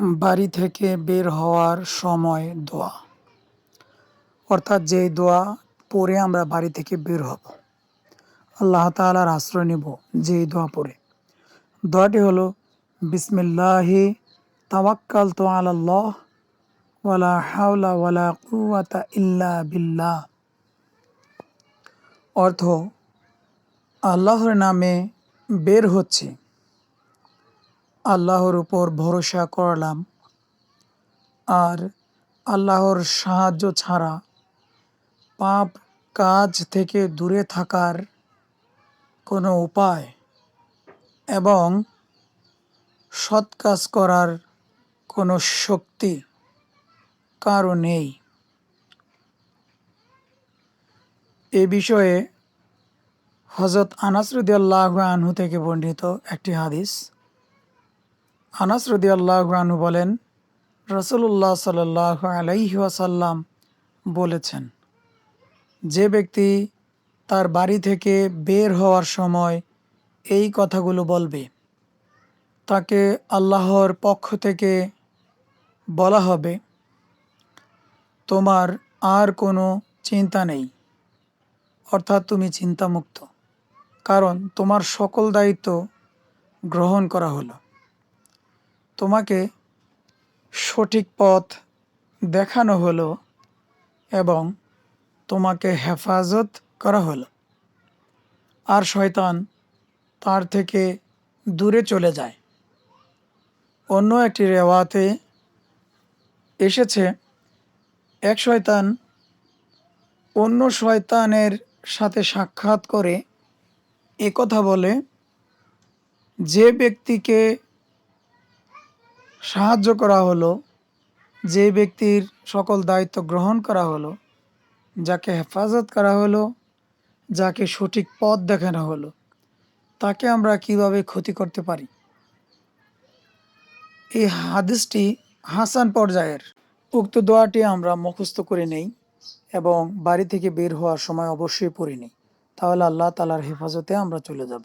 বাড়ি থেকে বের হওয়ার সময় দোয়া। অর্থাৎ যেই দোয়া পড়ে আমরা বাড়ি থেকে বের হব। আল্লাহ তাআলার আশ্রয় নেব যেই দোয়া পড়ে। দোয়াটি হলো, বিসমিল্লাহি তাওয়াক্কাল তো আল্লাহ ওয়ালা হাওলা ওয়ালা কুওয়াতা ইল্লা বিল্লাহ। অর্থ, আল্লাহর নামে বের হচ্ছে আল্লাহর উপর ভরসা করলাম। আর আল্লাহর সাহায্য ছাড়া পাপ কাজ থেকে দূরে থাকার কোনো উপায় এবং সৎ কাজ করার কোনো শক্তি কারও নেই। এ বিষয়ে হজরত আনাস রদিয়াল্লাহ আনহু থেকে বর্ণিত একটি হাদিস। আনাস রদিয়াল্লাহ আনহু বলেন রসুল্লাহ সাল্লাহ আলাইহি ওয়াসাল্লাম বলেছেন, যে ব্যক্তি তার বাড়ি থেকে বের হওয়ার সময় এই কথাগুলো বলবে। তাকে আল্লাহর পক্ষ থেকে বলা হবে, তোমার আর কোনো চিন্তা নেই। অর্থাৎ তুমি চিন্তামুক্ত। কারণ তোমার সকল দায়িত্ব গ্রহণ করা হলো। তোমাকে সঠিক পথ দেখানো হলো এবং তোমাকে হেফাজত করা হলো। আর শয়তান তার থেকে দূরে চলে যায়। অন্য একটি রেওয়াতে এসেছে, এক শয়তান অন্য শয়তানের সাথে সাক্ষাৎ করে কথা বলে, যে ব্যক্তিকে সাহায্য করা হলো, যে ব্যক্তির সকল দায়িত্ব গ্রহণ করা হলো, যাকে হেফাজত করা হলো, যাকে সঠিক পথ দেখানো হলো, তাকে আমরা কীভাবে ক্ষতি করতে পারি? এই হাদিসটি হাসান পর্যায়ের। উক্ত দোয়াটি আমরা মুখস্থ করে নেই এবং বাড়ি থেকে বের হওয়ার সময় অবশ্যই পড়ে নিই তাহলে আল্লাহ তালার হেফাজতে আমরা চলে যাব।